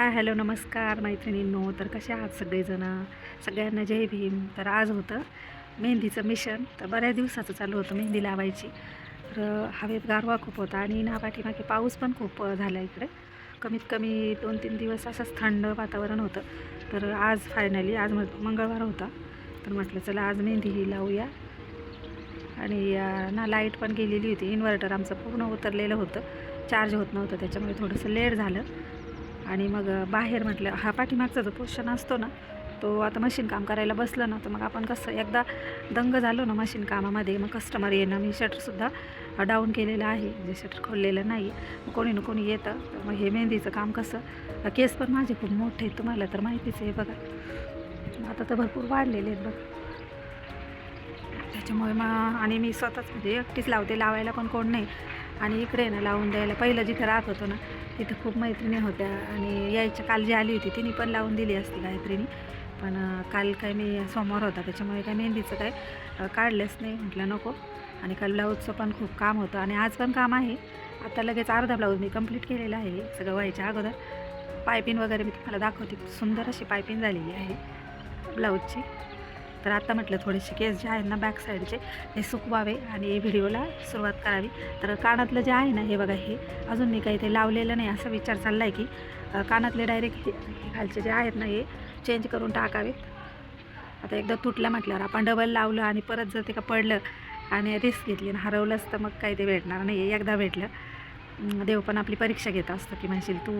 Hi hello नमस्कार मैत्रिणींनो. तर कसे आहात सगळेजणं? सगळ्यांना जय भीम. तर आज होतं मेहंदीचं मिशन. तर बऱ्याच दिवसाचं चालू होतं मेहंदी लावायची. तर हवेत गारवा खूप होता आणि ना पाठीमागे पाऊस पण खूप झाला इकडे. कमीत कमी दोन तीन दिवस असंच थंड वातावरण होतं. तर आज फायनली आज मंगळवार होता. तर म्हटलं चला आज मेहंदी लावूया. आणि ना लाइट पण गेलेली होती. इन्व्हर्टर आमचं पूर्ण उतरलेलं होतं. चार्ज होत नव्हतं. त्याच्यामुळे थोडंसं लेट झालं. आणि मग बाहेर म्हटलं हा पाठीमागचा जो पोर्शन असतो ना तो आता मशीन काम करायला बसलं ना तर मग आपण कसं एकदा दंग झालो ना मशीन कामामध्ये मग कस्टमर येणं मी शटरसुद्धा डाऊन केलेलं आहे म्हणजे जे शटर खोललेलं नाही. मग कोणी ना कोणी येतं तर मग हे मेहंदीचं काम कसं केस पण माझे खूप मोठे आहेत तुम्हाला तर माहितीच आहे बघा. आता तर भरपूर वाढलेले आहेत बघा. त्याच्यामुळे मग आणि मी स्वतःच म्हणजे एकटीच लावते लावायला पण कोण नाही. आणि इकडे ना लावून द्यायला पहिलं जिथं राहत होतो ना तिथं खूप मैत्रिणी होत्या आणि यायच्या काल जी आली होती तिने पण लावून दिली असती मैत्रिणी. पण काल काय मी सोमवार होता त्याच्यामुळे काय मेहंदीचं काय काढलंच नाही म्हटलं नको. आणि काल ब्लाऊजचं पण खूप काम होतं आणि आज पण काम आहे. आता लगेच अर्धा ब्लाऊज मी कंप्लीट केलेला आहे सगळं व्हायच्या अगोदर. पायपिंग वगैरे मी तुम्हाला दाखवते सुंदर अशी पायपिंग झालेली आहे ब्लाऊजची. तर आता म्हटलं थोडेसे केस जे आहेत ना बॅक साईडचे ते सुकवावे आणि व्हिडिओला सुरुवात करावी. तर कानातलं जे आहे ना हे बघा हे अजून मी काही ते लावलेलं नाही असा विचार चालला आहे की कानातले डायरेक्ट खालचे जे आहेत ना हे चेंज करून टाकावेत आता एकदा तुटलं म्हटल्यावर आपण डबल लावलं आणि परत जर ते का पडलं आणि रिस्क घेतली आणि हरवलंच तर मग काही ते भेटणार नाही एकदा भेटलं. देव पण आपली परीक्षा घेत असतो की म्हणशील तू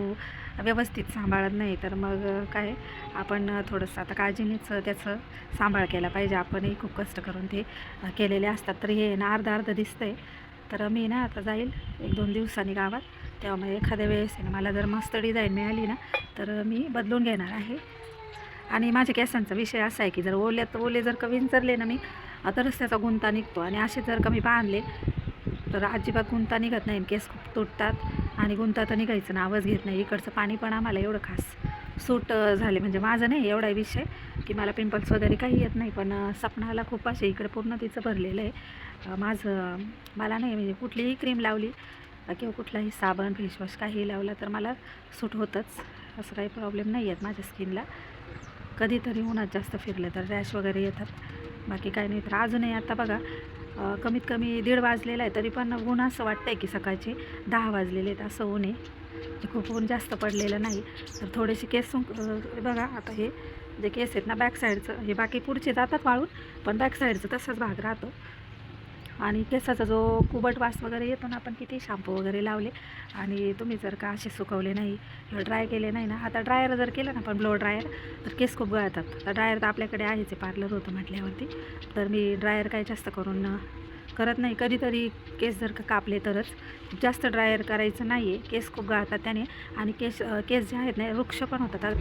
व्यवस्थित सांभाळत नाही तर मग काय? आपण थोडंसं आता काळजीनेच त्याचं सांभाळ केला पाहिजे. आपणही खूप कष्ट करून ते केलेले असतात. तर हे ना अर्धा अर्ध दिसतं आहे तर मी ना आता जाईल एक दोन दिवसांनी गावात. तेव्हा मग एखाद्या वेळेस आहे ना मला जर मस्त डिझाईन मिळाली ना तर मी बदलून घेणार आहे. आणि माझ्या केसांचा विषय असा आहे की जर ओल्यात ओले जर का विंचरले ना मी तरच त्याचा गुंता निघतो. आणि असे जर का मी बांधले तर अजिबात गुंता निघत नाही. केस खूप तुटतात आणि गुंता तर निघायचं नावच घेत नाही. इकडचं पाणी पण आम्हाला एवढं खास सूट झाले. म्हणजे माझं नाही एवढा विषय की मला पिंपल्स वगैरे काही येत नाही. पण सपनाला खूप असे इकडे पूर्ण तिचं भरलेलं आहे. माझं मला नाही. म्हणजे कुठलीही क्रीम लावली किंवा कुठलाही साबण फेसवॉश काही लावला तर मला सूट होतंच. असं काही प्रॉब्लेम नाही आहेत माझ्या स्किनला. कधीतरी उन्हात जास्त फिरलं तर रॅश वगैरे येतात. बाकी काही नाही. तर अजूनही आता बघा कमीत कमी दीड वाजलेला आहे तरी पण ऊन असं वाटतं आहे की सकाळचे दहा वाजलेले आहेत असं ऊन आहे. म्हणजे खूप ऊन जास्त पडलेलं नाही. तर थोडेसे केस सुंक बघा आता हे जे केस आहेत ना बॅक साईडचं हे बाकी पुढचे जातात वाळून पण बॅक साईडचं तसाच भाग राहतो. आणि केसाचा जो कुबट वास वगैरे येतो ना आपण किती शॅम्पू वगैरे लावले आणि तुम्ही जर का असे सुकवले नाही किंवा ड्राय केले नाही ना आता ड्रायर जर केलं ना आपण ब्लो ड्रायर तर केस खूप गळतात. तर ड्रायर तर आपल्याकडे आहेच आहे पार्लर होतं म्हटल्यावरती. तर मी ड्रायर काय जास्त करून करत नाही. कधीतरी केस जर का कापले तरच. जास्त ड्रायर करायचं नाही आहे केस खूप गळतात त्याने. आणि केस केस जे आहेत ना वृक्ष पण होतात.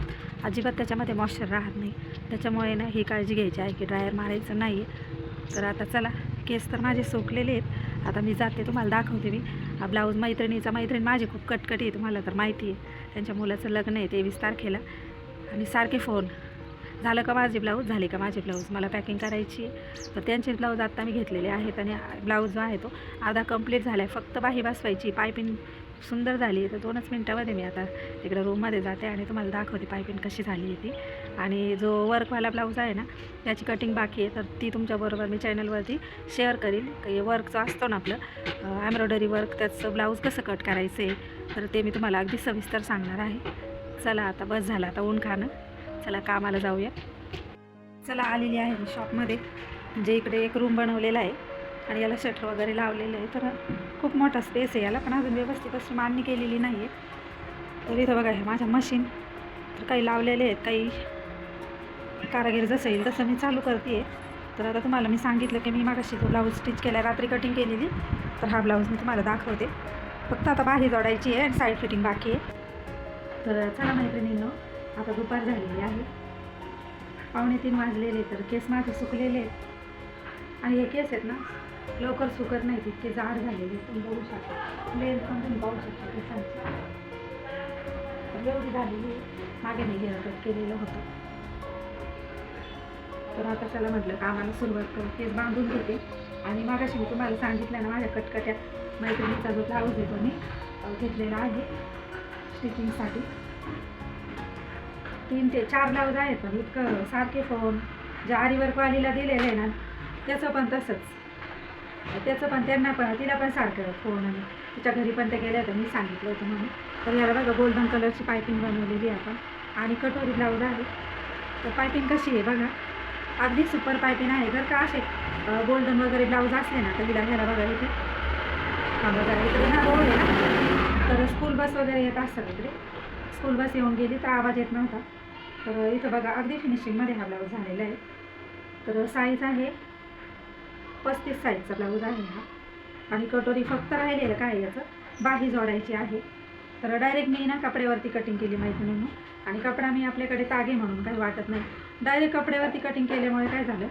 अजिबात त्याच्यामध्ये मॉइश्चर राहत नाही. त्याच्यामुळे ना ही काळजी घ्यायची आहे की ड्रायर मारायचं नाही आहे तर आता चला. केस तर माझे सोकलेले आहेत. आता मी जाते तुम्हाला दाखवते मी. हा ब्लाऊज मैत्रिणीचा मैत्रिणी माझी खूप कटकटी आहे तुम्हाला तर माहिती आहे. त्यांच्या मुलाचं लग्न आहे तेवीस तारखेला. आणि सारखे फोन झालं का माझे ब्लाऊज? झाले का माझे ब्लाऊज? मला पॅकिंग करायची आहे. तर त्यांचे ब्लाऊज आत्ता मी घेतलेले आहेत आणि ब्लाऊज जो आहे तो अर्धा कंप्लीट झाला आहे फक्त बाही बसवायची खूप सुंदर झाली आहे. तर दोनच मिनटामध्ये मी आता तिकडं रूममध्ये जाते आणि तुम्हाला दाखवते पायपिंग कशी झाली आहे ती. आणि जो वर्कवाला ब्लाऊज आहे ना त्याची कटिंग बाकी आहे. तर ती तुमच्याबरोबर मी चॅनलवरती शेअर करील काही वर्कचं असतो ना आपलं एम्ब्रॉयडरी वर्क त्याचं ब्लाऊज कसं कट करायचं आहे तर ते मी तुम्हाला अगदी सविस्तर सांगणार आहे. चला आता बस झालं. आता ऊन खाणं. चला कामाला जाऊया. चला आलेली आहे मी शॉपमध्ये म्हणजे इकडे एक रूम बनवलेला आहे. आणि याला शटर वगैरे लावलेलं आहे. तर खूप मोठा स्पेस आहे याला पण अजून व्यवस्थित अशी मांडणी केलेली नाही आहे तर इथं बघा हे माझ्या मशीन तर काही लावलेले आहेत काही कारागीर जसं येईल तसं मी चालू करते. तर आता तुम्हाला मी सांगितलं की मी मागाशी तो ब्लाऊज स्टिच केला रात्री कटिंग केलेली. तर हा ब्लाऊज मी तुम्हाला दाखवते. फक्त आता बाही जोडायची आहे आणि साईड फिटिंग बाकी आहे. तर चला मैत्रिणींनो आता दुपार झालेली आहे. पावणे तीन वाजलेले तर केस माझे सुकलेले आहेत. आणि हे केस आहेत ना लवकर सुकत नाही तितके जाड झालेले तुम्ही बघू शकता. लेन्थ पण तुम्ही पाहू शकता ते तर एवढी झालेली मागे मी घेणं कट केलेलं होतं. तर आता त्याला म्हटलं कामाला सुरुवात करू. केस बांधून घेते. आणि मागाशी मी तुम्हाला सांगितलं ना माझ्या कटकट्या मैत्रिणीचा जो ब्लाऊज आहे तो मी घेतलेला आहे स्टिचिंगसाठी तीन ते चार ब्लाऊज आहेत पण इतकं सारखे फोन ज्या आरीवर क्वालीला दिलेलं आहे ना त्याचं पण तसंच. त्याचं पण त्यांना पण तिला पण सारखं फोन आणि तिच्या घरी पण ते गेले होते मी सांगितलं होतं म्हणून. तर याला बघा गोल्डन कलरची पायपिंग बनवलेली आहे आपण. आणि कटोरी ब्लाऊज आहे. तर पायपिंग कशी आहे बघा. अगदी सुपर पायपिंग आहे. जर का असे गोल्डन वगैरे ब्लाऊज असले ना तर तिला घ्यायला बघा इथे. हा बघा इकडे ना रोड आहे ना. तर स्कूल बस वगैरे येत असतात इकडे. स्कूल बस येऊन गेली तर आवाज येत नव्हता. तर इथं बघा अगदी फिनिशिंगमध्ये हा ब्लाऊज झालेला आहे. तर साईज आहे पस्तीस साईजचा ब्लाऊज आहे हा. आणि कटोरी फक्त राहिलेलं काय याचं? बाही जोडायची आहे. तर डायरेक्ट मी ना कपड्यावरती कटिंग केली माहिती आणि कपडा मी आपल्याकडे तागे म्हणून काही वाटत नाही. डायरेक्ट कपड्यावरती कटिंग केल्यामुळे काय झालं?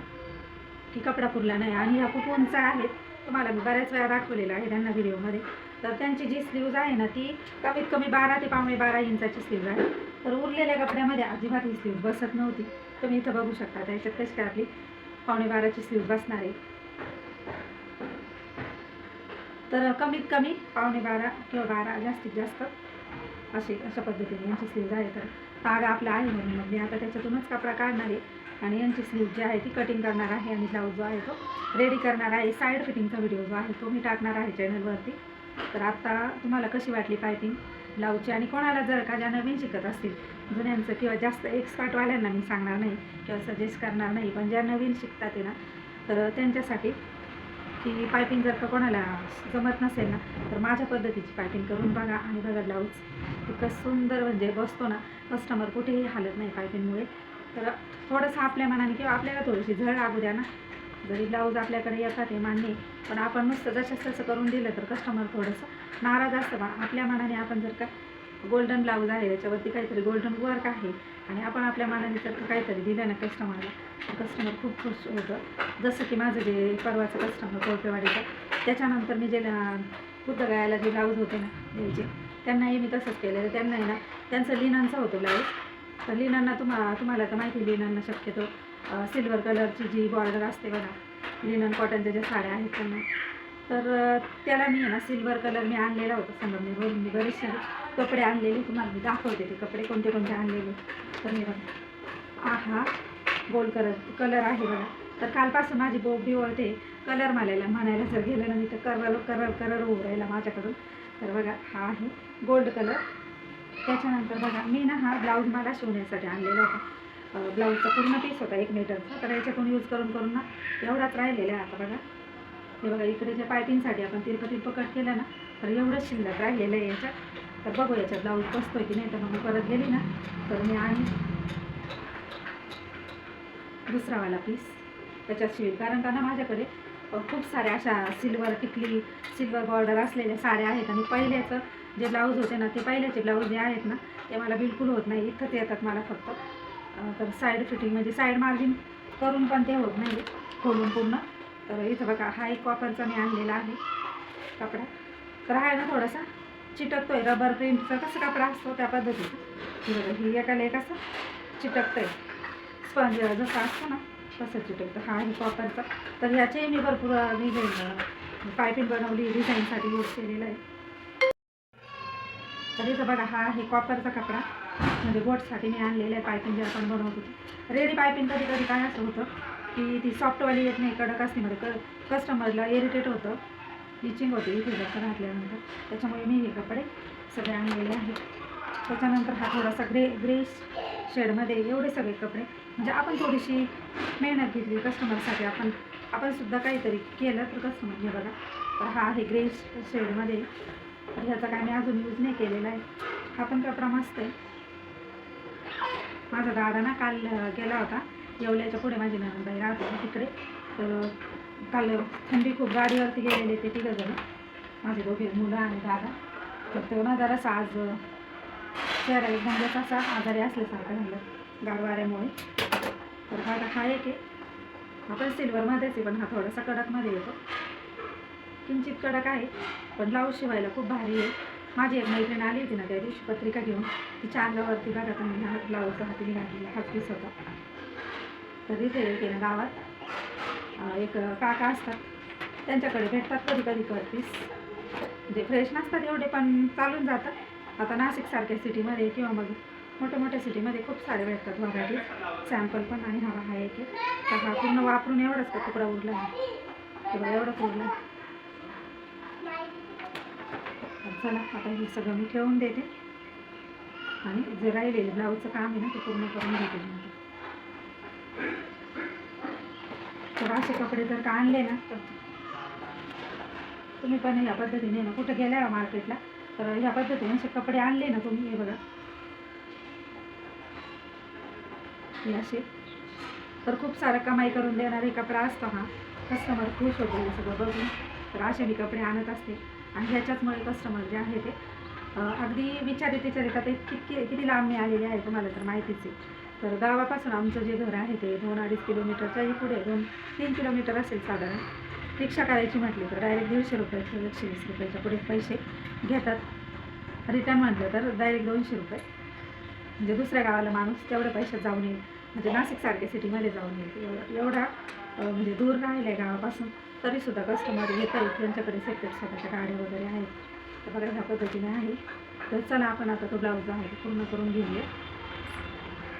की कपडा पुरला नाही. आणि ह्या खूप उंच आहेत तुम्हाला मी बऱ्याच वेळा दाखवलेलं आहे त्यांना व्हिडिओमध्ये. तर त्यांची जी स्लीव्ज आहे ना ती कमीत कमी बारा ते पावणे बारा इंचाची स्लीव्ज आहे. तर उरलेल्या कपड्यामध्ये अजिबात ही स्लीव्ज बसत नव्हती. तुम्ही इथं बघू शकता त्याच्यात कशी काय आपली पावणे बाराची स्लीव्ज बसणार आहे. तर कमीत कमी पावणे बारा किंवा बारा जास्तीत जास्त अशी अशा पद्धतीने यांची स्लीव आहे. तर तागा आपला आहे म्हणून मग मी आता त्याच्यातूनच कपडा काढणार आहे. आणि यांची स्लीव जी आहे ती कटिंग करणार आहे आणि ब्लाऊज जो आहे तो रेडी करणार आहे. साईड फिटिंगचा व्हिडिओ जो आहे तो मी टाकणार आहे चॅनलवरती तर आत्ता तुम्हाला कशी वाटली पायपिंग ब्लाऊजची आणि कोणाला जर का ज्या नवीन शिकत असतील जुन्यांचं किंवा जास्त एक्सपर्टवाल्यांना मी सांगणार नाही किंवा सजेस्ट करणार नाही पण ज्या नवीन शिकतात ना तर त्यांच्यासाठी की पायपिंग जर का कोणाला जमत नसेल ना तर माझ्या पद्धतीची पायपिंग करून बघा आणि बघा ब्लाऊज. इतकं सुंदर म्हणजे बसतो ना कस्टमर कुठेही हालत नाही पायपिंगमुळे. तर थोडंसं आपल्या मनाने किंवा आपल्याला थोडीशी झळ लागू द्या ना. जरी ब्लाऊज आपल्याकडे येतात हे मान्य आहे. पण आपण नुसतं जसं तसं करून दिलं तर कस्टमर थोडंसं नाराज असतं. पण आपल्या मनाने आपण जर का गोल्डन ब्लाऊज आहे त्याच्यावरती काहीतरी गोल्डन वर्क आहे आणि आपण आपल्या मनाने सारखं काहीतरी दिलं ना कस्टमरला तर कस्टमर खूप खुश होतं. जसं की माझं जे परवाचं कस्टमर कोळपेवाडीचं त्याच्यानंतर मी जे बुद्ध गायला जे ब्लाऊज होते ना द्यायचे त्यांनाही मी तसंच केलं त्यांना आहे ना त्यांचं लिनांचं होतं ब्लाऊज तर लिनांना तुम्हा तुम्हाला तर माहिती आहे, लिनांना शक्यतो सिल्वर कलरची जी बॉर्डर असते बघा लिनन कॉटनच्या ज्या साड्या आहेत त्यांना. तर त्याला मी आहे ना सिल्वर कलर मी आणलेला होता. संगमनेरवरून मी बरेचसे कपडे आणलेले तुम्हाला मी दाखवते ते कपडे कोणते कोणते आणलेले. तर मी बघा. हा हा गोल्ड कलर कलर आहे बघा. तर कालपासून माझी बोबडी वळते कलर मालायला म्हणायला जर गेलं ना मी तर करल करल कलर होऊ राहिला माझ्याकडून. तर बघा हा आहे गोल्ड कलर. त्याच्यानंतर बघा मी ना हा ब्लाऊज मला शिवण्यासाठी आणलेला होता. ब्लाऊजचा पूर्ण पीस होता एक मीटरचा. तर याच्यातून यूज करून करून ना एवढाच राहिलेला आहे आता बघा. हे बघा इकडे ज्या पायपिंगसाठी आपण तिरपं तिरपं कट केलं ना तर एवढंच शिल्लक राहिलेलं आहे याच्यात. तर बघू याच्यात ब्लाऊज बसतोय की नाही तर मग मी परत गेली ना तर मी आणि दुसरावाला पीस त्याच्यात शिवेल कारण का ना माझ्याकडे खूप साऱ्या अशा सिल्वर टिकली सिल्वर बॉर्डर असलेल्या साड्या आहेत आणि पहिल्याचं जे ब्लाऊज होते ना ते पहिल्याचे ब्लाऊज जे आहेत ना ते मला बिलकुल होत नाही. इथं ते येतात मला फक्त. तर साईड फिटिंग म्हणजे साईड मार्जिन करून पण ते होत नाही खोलून पूर्ण. तर इथं बघा हा एक कॉपरचा मी आणलेला आहे कपडा. तर आहे ना थोडासा चिटकतोय. रबर प्रिंटचा कसं कपडा असतो त्या पद्धतीचा. हे एकाला एक असं चिटकतंय. स्पंज जसं असतो ना तसं चिटकतं. हा आहे कॉपरचा तर ह्याचे मी भरपूर डिझाईन पायपिंग बनवली डिझाईनसाठी यूज केलेलं आहे. तर इथं बघा हा आहे कॉपरचा कपडा. म्हणजे बोटसाठी मी आणलेला आहे पायपिंग जे आपण बनवत होतो रेडी पायपिंग कधी कधी काय असं होतं की ती सॉफ्टवाली येत नाही कडक असते. म्हणजे क कस्टमरला इरिटेट होतं. इचिंग होते. इथे जास्त घातल्यानंतर त्याच्यामुळे मी हे कपडे सगळे आणलेले आहेत. त्याच्यानंतर हा थोडासा ग्रे ग्रे शेडमध्ये एवढे सगळे कपडे. म्हणजे आपण थोडीशी मेहनत घेतली कस्टमरसाठी आपण आपण सुद्धा काहीतरी केलं तर कस्टमर हे बघा. तर हा आहे ग्रे शेडमध्ये तर ह्याचा काय मी अजून यूज नाही केलेला आहे. हा पण कपडा मस्त आहे. माझा दादा ना काल गेला होता. येवल्याच्या पुढे माझी नंदबाई राहत होती तिकडे. तर काल थंडी खूप गाडीवरती गेलेले ते तिघं जण माझे दोघे मुलं आणि दादा. तर तो ना जरासा आज चेहरा एकदम जसा आजारी असल्यासारखा झालं गाडवाऱ्यामुळे तर हा हा एक आहे. आपण सिल्वरमध्येच आहे पण हा थोडासा कडकमध्ये येतो. किंचित कडक आहे पण ब्लाऊज शिवायला खूप भारी आहे. माझी एक मैत्रीण आली होती ना त्या दिवशी पत्रिका घेऊन. तिच्या अंगावरती बघा तुम्ही हा ब्लाऊजचा हातीने घातलेला हात पीस होता. तर इथे एक आहे ना गावात. एक काका असतात त्यांच्याकडे भेटतात कधी कधी करतीस. जे म्हणजे फ्रेश नसतात एवढे पण चालून जातात. आता नाशिकसारख्या सिटीमध्ये किंवा मग मोठ्या मोठ्या सिटीमध्ये खूप सारे भेटतात व्हरायटी. सॅम्पल पण आणि हवा हा एक आहे तर हा पूर्ण वापरून एवढाच का तुकडा उरला आहे? तुकडा एवढाच उरला चला आता हे सगळं मी ठेवून देते. आणि जे राहिलेलं ब्लाऊजचं काम आहे ना ते पूर्ण करून घेते तर असे कपडे जर का आणले ना तर तुम्ही पण ह्या पद्धतीने ना कुठं गेल्या हो मार्केटला तर ह्या पद्धतीने असे कपडे आणले ना तुम्ही हे बघा. हे असे. तर खूप सारं कमाई करून देणारे कपडा असतो हा. कस्टमर खुश होतो हे सगळं बघून. तर असे मी कपडे आणत असते. आणि ह्याच्याचमुळे कस्टमर जे आहे ते अगदी विचारित विचारित आता किती किती लांब मी आलेले आहे तुम्हाला तर माहितीच आहे. तर गावापासून आमचं जे घर आहे ते दोन अडीच किलोमीटरच्याही पुढे दोन तीन किलोमीटर असेल साधारण. रिक्षा करायची म्हटली तर डायरेक्ट दीडशे रुपये किंवा एकशे वीस रुपयाच्या पुढे पैसे घेतात. रिटर्न म्हटलं तर डायरेक्ट दोनशे रुपये. म्हणजे दुसऱ्या गावाला माणूस तेवढ्या पैशात जाऊन येईल. म्हणजे नाशिकसारख्या सिटीमध्ये जाऊन येईल. एवढा एवढा म्हणजे दूर राहिलं आहे गावापासून. तरीसुद्धा कस्टमर येत आहेत त्यांच्याकडे सेपरेट स्वतःच्या गाड्या वगैरे आहेत. तर बघा ह्या पद्धतीने आहे. तर चला आपण आता तो ब्लाऊज आहे पूर्ण करून घेऊया.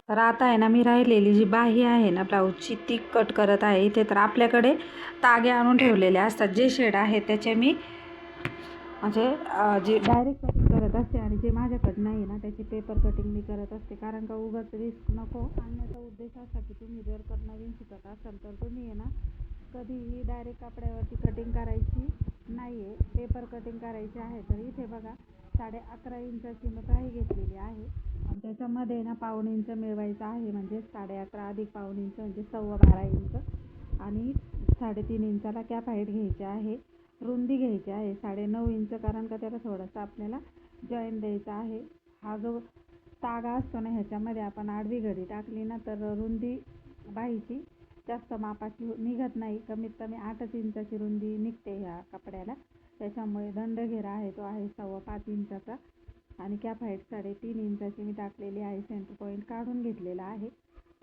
तर आता आहे ना मी राहिलेली जी बाही आहे ना ब्लाऊजची ती कट करत आहे इथे. तर आपल्याकडे तागे आणून ठेवलेले असतात. जे शेड आहे त्याचे मी म्हणजे जे डायरेक्ट कटिंग करत असते आणि जे माझ्याकडे नाही ना त्याची पेपर कटिंग मी करत असते. कारण का उगाच रिस्क नको. आणण्याचा उद्देश असा की तुम्ही जर का नवीन शिकत असाल तर तुम्ही आहे ना कधीही डायरेक्ट कपड्यावरती कटिंग करायची नाही आहे पेपर कटिंग करायची आहे तर इथे बघा साडे अकरा इंचाची मी काही घेतलेली आहे. त्याच्यामध्ये ना पाऊण इंच मिळवायचं आहे म्हणजे साडे अकरा अधिक पाऊण इंच म्हणजे सव्वा बारा इंच. आणि साडेतीन इंचाला कॅप हाईट घ्यायची आहे रुंदी घ्यायची आहे साडे नऊ इंच कारण का त्याला थोडंसं आपल्याला जॉईन द्यायचा आहे. हा जो तागा असतो ना ह्याच्यामध्ये आपण आडवी घडी टाकली ना तर रुंदी बाहीची जास्त मापाची निघत नाही. कमीत कमी आठच इंचाची रुंदी निघते ह्या कपड्याला. त्याच्यामुळे दंडघेरा आहे तो आहे सव्वा पाच इंचाचा. आणि कॅप हाईट साडेतीन इंचाची मी टाकलेली आहे सेंटर पॉईंट काढून घेतलेला आहे.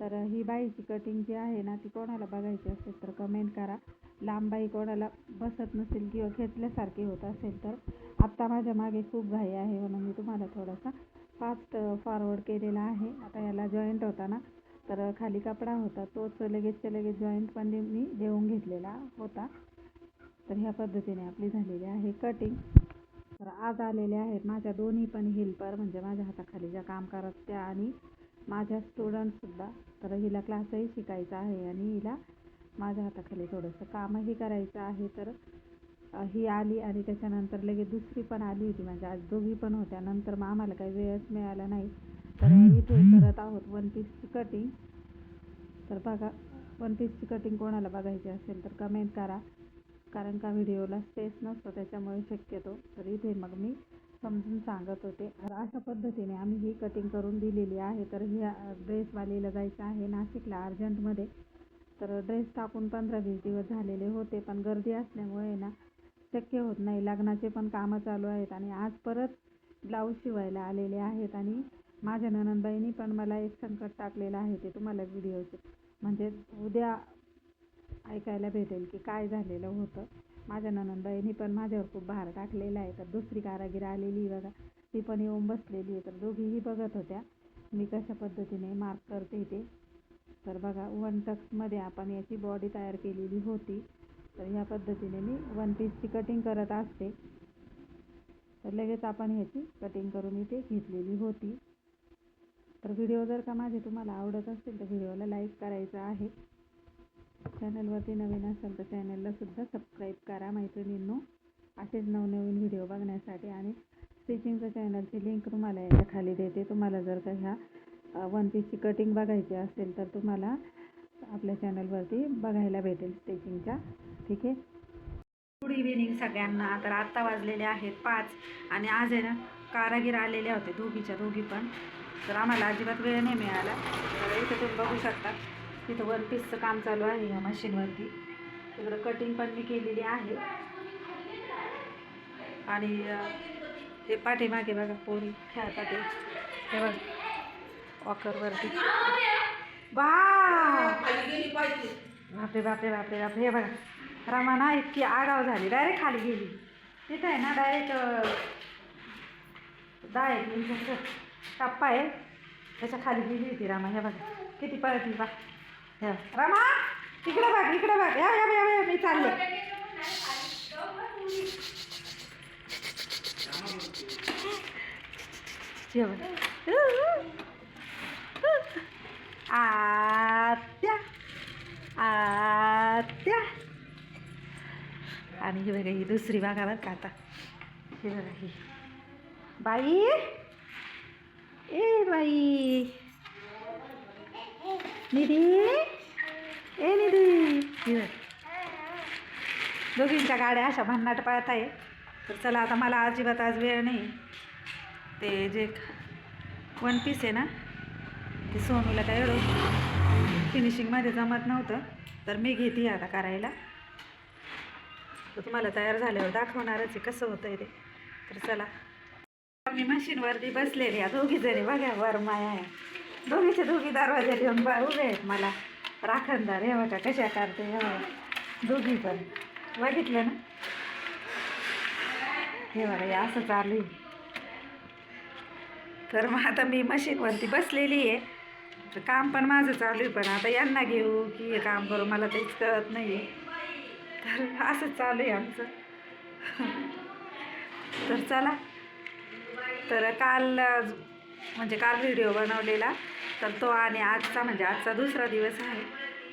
तर ही बाईची कटिंग जी आहे ना ती कोणाला बघायची असेल तर कमेंट करा. लांब बाई कोणाला बसत नसेल किंवा खेचल्यासारखी होत असेल तर आत्ता माझ्या मागे खूप घाई आहे म्हणून मी तुम्हाला थोडासा फास्ट फॉरवर्ड केलेला आहे. आता याला जॉईंट होता ना तर खाली कपडा होता तोच लगेचच्या लगेच जॉईंट पण मी देऊन घेतलेला होता. तर ह्या पद्धतीने आपली झालेली आहे कटिंग तर आज आलेले आहेत माझ्या दोन्ही पण हेल्पर म्हणजे माझ्या हाताखाली ज्या काम करत त्या आणि माझ्या स्टुडंटसुद्धा तर हिला क्लासही शिकायचा आहे आणि हिला माझ्या हाताखाली थोडंसं कामही करायचं आहे. तर ही आली आणि त्याच्यानंतर लगेच दुसरी पण आली होती. म्हणजे आज दोघी पण होत्या. नंतर मग आम्हाला काही वेळच मिळाला नाही. तर इथे करत आहोत वन पीसची कटिंग तर बघा वन पीसची कटिंग कोणाला बघायची असेल तर कमेंट करा. कारण का व्हिडिओला स्पेस नसतो त्याच्यामुळे शक्यतो तर इथे मग मी समजून सांगत होते. तर अशा पद्धतीने आम्ही ही कटिंग करून दिलेली आहे. तर ह्या ड्रेसवालीला जायचं आहे नाशिकला अर्जंटमध्ये. तर ड्रेस टाकून पंधरा वीस दिवस झालेले होते पण गर्दी असल्यामुळे ना शक्य होत नाही. लग्नाचे पण कामं चालू आहेत आणि आज परत ब्लाऊज शिवायला आलेले आहेत आणि माझ्या ननंदबाईंनी पण मला एक संकट टाकलेलं आहे ते तुम्हाला व्हिडिओचे. म्हणजे उद्या ऐकायला भेटेल की काय झालेलं होतं. माझ्या ननंदबाईंनी पण माझ्यावर खूप भार टाकलेला आहे. तर दुसरी कारागीर आलेली बघा. ती पण येऊन बसलेली आहे. तर दोघीही बघत होत्या. मी कशा पद्धतीने मार्क करते ते. तर बघा वन टक्समध्ये आपण याची बॉडी तयार केलेली होती. तर ह्या पद्धतीने मी वन पीसची कटिंग करत असते. तर लगेच आपण ह्याची कटिंग करून इथे घेतलेली होती. तर व्हिडिओ जर का माझे तुम्हाला आवडत असेल तर व्हिडिओला लाईक करायचं आहे. चॅनलवरती नवीन असाल तर चॅनलला सुद्धा सबस्क्राईब करा मैत्रिणींनो. असेच नवनवीन व्हिडिओ बघण्यासाठी आणि स्टिचिंगचं चॅनलची लिंक तुम्हाला याच्या खाली देते. तुम्हाला जर का ह्या वन पीसची कटिंग बघायची असेल तर तुम्हाला आपल्या चॅनलवरती बघायला भेटेल स्टिचिंगच्या ठीक आहे? गुड इव्हिनिंग सगळ्यांना. तर आत्ता वाजलेले आहेत पाच आणि आज आहे ना कारागीर आलेले होते दोघीच्या दोघी पण. तर आम्हाला अजिबात वेळ नाही मिळाला. तर इथं तुम्ही बघू शकता. तिथं वन पीसचं काम चालू आहे या मशीनवरती. तिकडं कटिंग पण मी केलेली आहे. आणि हे पाठीमागे बघा पोरी खेळतात हे. हे बघ वॉकरवरती बा बापरे बापरे बापरे बापरे. हे बघा रमाना इतकी आगाव झाली. डायरेक्ट खाली गेली. तिथं आहे ना डायरेक्ट दहा एक टप्पा आहे. त्याच्याखाली गेली होती रामा. हे बघा किती पळती बा. रामा इकडे बघ इकडे बघ. या या या, मी चालले. जेवण. आत्या आत्या. आणि ही बघा ही दुसरी बघ का आता. ही बघा ही. बाई. ए बाई. निधी? ए निधी. दोघींच्या गाड्या अशा भन्नाट पळत आहे तर चला आता मला अजिबात आज वेळ नाही. ते जे वन पीस आहे ना ते सोनूला काय एवढं फिनिशिंगमध्ये जमत नव्हतं. तर मी घेते आता करायला. तर तुम्हाला तयार झाल्यावर दाखवणारच आहे कसं होतं आहे ते. तर चला. मी मशीनवरती बसलेली आहे. दोघी जणी बघा वर माया आहे. दोघीचे दोघी दरवाजा ठेवून बा उभे आहेत मला. राखणदार हे बघा कशा काढते हे बघा. दोघी पण. बघितलं ना? हे बघा हे असं चालू आहे. तर मग आता मी मशीनवरती बसलेली आहे. तर काम पण माझं चालू आहे पण आता यांना घेऊ की हे काम करू मला तेच कळत नाही तर असंच चालू आहे आमचं. तर चला. तर काल म्हणजे काल व्हिडिओ बनवलेला. तर तो आणि आजचा म्हणजे आजचा दुसरा दिवस आहे.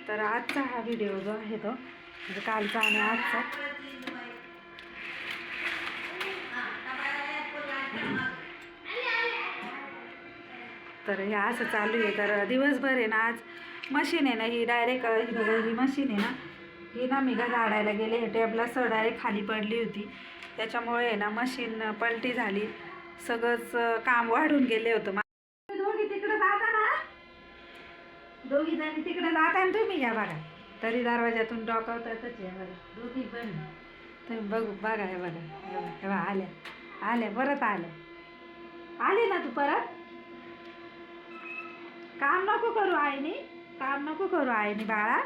तर आजचा हा व्हिडिओ जो आहे तो म्हणजे कालचा आणि आजचा. तर हे असं चालू आहे. तर दिवसभर आहे ना आज मशीन आहे ना ही डायरेक्ट ही बघा ही मशीन आहे ना ही ना मी का झाडायला गेले. हे टेबला सर डायरेक्ट खाली पडली होती. त्याच्यामुळे आहे ना मशीन पलटी झाली. सगळंच काम वाढून गेले होतं मा- दोघी तिकडं जाता ना दोघी जणी तिकडे जाता ना तुम्ही या बघा. तरी दरवाज्यातून डोकावतातच या बघा. दोघी पण. तुम्ही बघू बघा हे बघा. हे बघा हे बघा आल्या. आल्या परत आल्या. आले ना तू परत? काम नको करू आईनी. काम नको करू आईनी बाळा.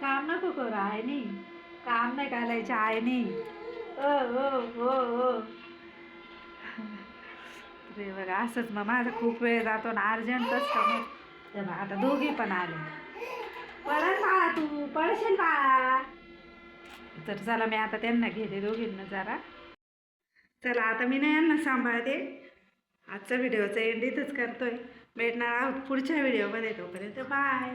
काम नको करू आईनी. काम नाही घालायच्या आईनी. ओ ओ ओ ओ रे बघा असंच मग. माझा खूप वेळ जातो ना अर्जंटच मग आता दोघी पण आले. परत बाळा तू पडशील बाळा. तर चला मी आता त्यांना घेते दोघींना जरा. चला आता मी नाही यांना सांभाळते. आजचा व्हिडिओचा एंड इथंच करतोय. भेटणार आहोत पुढच्या व्हिडिओमध्ये तोपर्यंत बाय.